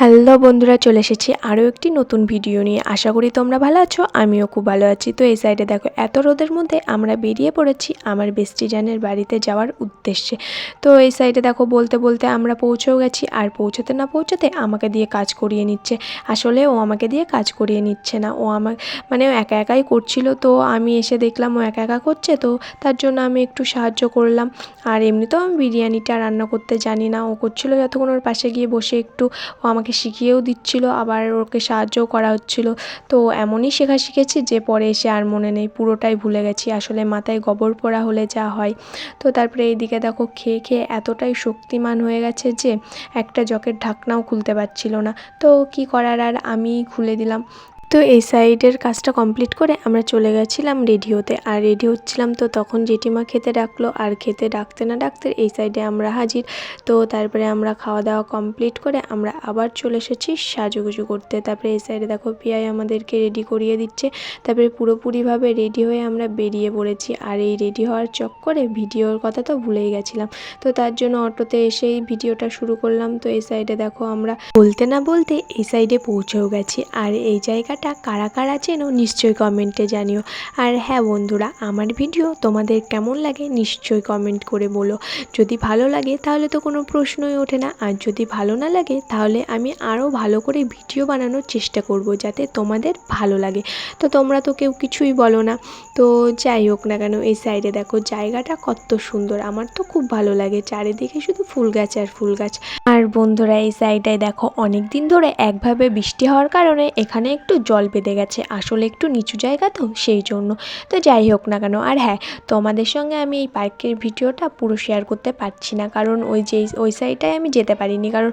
Hello বন্ধুরা, চলে এসেছি আরও একটি নতুন ভিডিও নিয়ে। আশা করি তোমরা ভালো আছো, আমিও খুব ভালো আছি। তো এই সাইডে দেখো, এত রোদের মধ্যে আমরা বেরিয়ে পড়েছি আমার বেস্টি জানের বাড়িতে যাওয়ার উদ্দেশ্যে। তো এই সাইডে দেখো, বলতে বলতে আমরা পৌঁছেও গেছি, আর পৌঁছতে না পৌঁছতে আমাকে দিয়ে কাজ করিয়ে নিচ্ছে। আসলে ও আমাকে দিয়ে কাজ করিয়ে নিচ্ছে না, ও আমার মানে ও একা একাই করছিল। তো আমি এসে দেখলাম ও একা একা করছে, তো তার জন্য আমি একটু সাহায্য করলাম। আর এমনিতেও আমি বিরিয়ানিটা রান্না করতে জানি না, ও করছিল যতক্ষণ ওর পাশে গিয়ে বসে একটু, ও আমাকে শিখিয়েও দিচ্ছিল, আবার ওকে সাহায্যও করা হচ্ছিল। তো এমনই শেখা শিখেছি যে পরে এসে আর মনে নেই, পুরোটাই ভুলে গেছি। আসলে মাথায় গোবর পড়া হলে যা হয়। তো তারপরে এইদিকে দেখো, খেয়ে খেয়ে এতটাই শক্তিমান হয়ে গেছে যে একটা জকের ঢাকনাও খুলতে পারছিল না। তো কি করার আর আমি খুলে দিলাম। তো এই সাইডের কাজটা কমপ্লিট করে আমরা চলে গেছিলাম রেডি হতে আর রেডি হচ্ছিলাম তো তখন জেঠিমা খেতে ডাকলো, আর খেতে ডাকতে না ডাকতে এই সাইডে আমরা হাজির। তো তারপরে আমরা খাওয়া দাওয়া কমপ্লিট করে আমরা আবার চলে এসেছি সাজুগুজু করতে। তারপরে এই সাইডে দেখো পিয়াই আমাদেরকে রেডি করিয়ে দিচ্ছে। তারপরে পুরোপুরিভাবে রেডি হয়ে আমরা বেরিয়ে পড়েছি। আর এই রেডি হওয়ার চক্করে ভিডিওর কথা তো ভুলেই গেছিলাম। তো তার জন্য অটোতে এসেই ভিডিওটা শুরু করলাম। তো এই সাইডে দেখো আমরা বলতে না বলতে এই সাইডে পৌঁছেও গেছি। আর এই জায়গাটা কারা কারা চেনো নিশ্চয়ই কমেন্টে জানিও। আর হ্যাঁ বন্ধুরা, আমার ভিডিও তোমাদের কেমন লাগে নিশ্চয়ই কমেন্ট করে বলো। যদি ভালো লাগে তাহলে তো কোনো প্রশ্নই ওঠে না। আর যদি ভালো না লাগে তাহলে আমি আরও ভালো করে ভিডিও বানানোর চেষ্টা করব যাতে তোমাদের ভালো লাগে। তো তোমরা তো কেউ কিছুই বলো না। তো যাই হোক না কেন, এই সাইডে দেখো জায়গাটা কত সুন্দর। আমার তো খুব ভালো লাগে চারিদিকে শুধু ফুল গাছ আর ফুল গাছ। আর বন্ধুরা, এই সাইডটায় দেখো অনেক দিন ধরে একভাবে বৃষ্টি হওয়ার কারণে এখানে একটু জল বেঁধে গেছে। আসলে একটু নিচু জায়গা তো, সেই জন্য। তো যাই হোক না কেন। আর হ্যাঁ তোমাদের সঙ্গে আমি এই পার্কের ভিডিওটা পুরো শেয়ার করতে পারছি না। কারণ ওই যে ওই সাইডটায় আমি যেতে পারিনি। কারণ,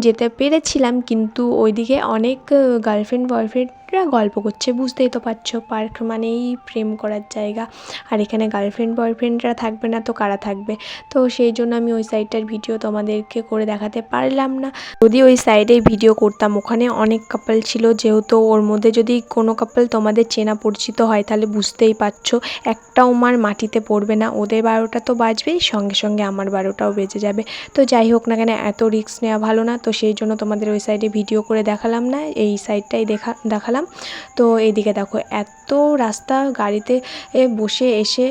যেতে পেরেছিলাম, কিন্তু ওইদিকে অনেক গার্লফ্রেন্ড বয়ফ্রেন্ডরা গল্প করছে, বুঝতেই তো পারছ। পার্ক মানেই প্রেম করার জায়গা। আর এখানে গার্লফ্রেন্ড বয়ফ্রেন্ডরা থাকবে না তো কারা থাকবে? তো সেই জন্য আমি ওই সাইডটার ভিডিও তোমাদেরকে করে দেখাতে পারলাম না। যদি ওই সাইডে ভিডিও করতাম, ওখানে অনেক কাপল ছিল। যেহেতু ওর মধ্যে যদি কোনো কাপল তোমাদের চেনা পরিচিত হয়, তাহলে বুঝতেই পারছ। একটাও মার মাটিতে পড়বে না। ওদের বারোটা তো বাজবেই, সঙ্গে সঙ্গে আমার বারোটাও বেজে যাবে। তো যাই হোক না কেন, এত রিস্ক নেওয়া ভালো না। তো সেই জন্য তোমাদের ওই সাইডে ভিডিও করে দেখালাম না। এই সাইডটাই দেখা, দেখালাম। তো এইদিকে দেখো, এত রাস্তা গাড়িতে বসে এসে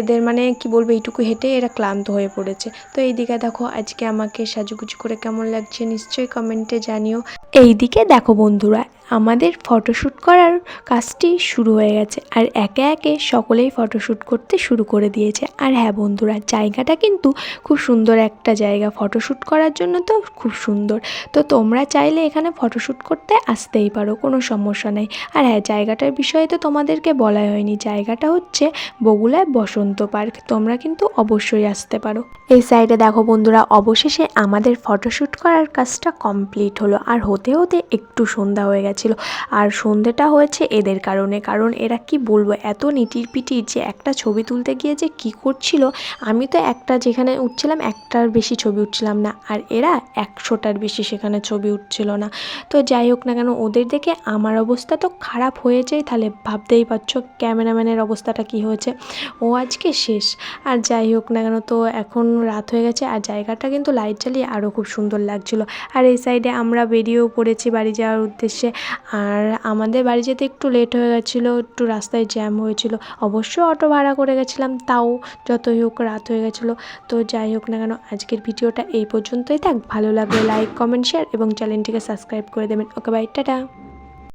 এদের মানে কি বলব, এইটুকু হেঁটে এরা ক্লান্ত হয়ে পড়েছে। তো এইদিকে দেখো, আজকে আমাকে সাজুগুজু করে কেমন লাগছে নিশ্চয়ই কমেন্টে জানিও। এইদিকে দেখো বন্ধুরা আমাদের ফটোশ্যুট করার কাজটি শুরু হয়ে গেছে। আর একে একে সকলেই ফটোশ্যুট করতে শুরু করে দিয়েছে। আর হ্যাঁ বন্ধুরা, জায়গাটা কিন্তু খুব সুন্দর একটা জায়গা। ফটোশ্যুট করার জন্য তো খুব সুন্দর। তো তোমরা চাইলে এখানে ফটোশ্যুট করতে আসতেই পারো, কোনো সমস্যা নেই। আর হ্যাঁ জায়গাটার বিষয়ে তো তোমাদেরকে বলাই হয়নি। জায়গাটা হচ্ছে বগুলায় বসন্ত পার্ক। তোমরা কিন্তু অবশ্যই আসতে পারো। এই সাইডে দেখো বন্ধুরা, অবশেষে আমাদের ফটোশ্যুট করার কাজটা কমপ্লিট হলো। আর হতে হতে একটু সন্ধ্যা হয়ে গেছিল আর সন্ধেটা হয়েছে এদের কারণে। কারণ এরা কি বলব, এত নিটির পিটির যে একটা ছবি তুলতে গিয়ে যে কী করছিল, আমি তো একটা যেখানে উঠছিলাম, একটার বেশি ছবি উঠছিলাম না। আর এরা একশোটার বেশি সেখানে ছবি উঠছিল না। তো যাই হোক না কেন, ওদের দেখে আমার অবস্থা তো খারাপ হয়েছেই তাহলে ভাবতেই পারছ ক্যামেরাম্যানের অবস্থাটা কি হয়েছে। ও আজকে শেষ। আর যাই হোক না কেন, তো এখন রাত হয়ে গেছে। আর জায়গাটা কিন্তু লাইট জ্বালিয়ে আরও খুব সুন্দর লাগছিল। আর এই সাইডে আমরা বেরিয়েও পড়েছি বাড়ি যাওয়ার উদ্দেশ্যে। আর আমাদের বাড়ি যেতে একটু লেট হয়ে গেছিল, একটু রাস্তায় জ্যাম হয়েছিল। অবশ্য অটো ভাড়া করে গেছিলাম, তাও যতই হোক রাত হয়ে গেছিল। তো যাই হোক না কেন, আজকের ভিডিওটা এই পর্যন্তই থাক। ভালো লাগলে লাইক কমেন্ট শেয়ার এবং চ্যানেলটিকে সাবস্ক্রাইব করে দেবেন। Okay bye tata.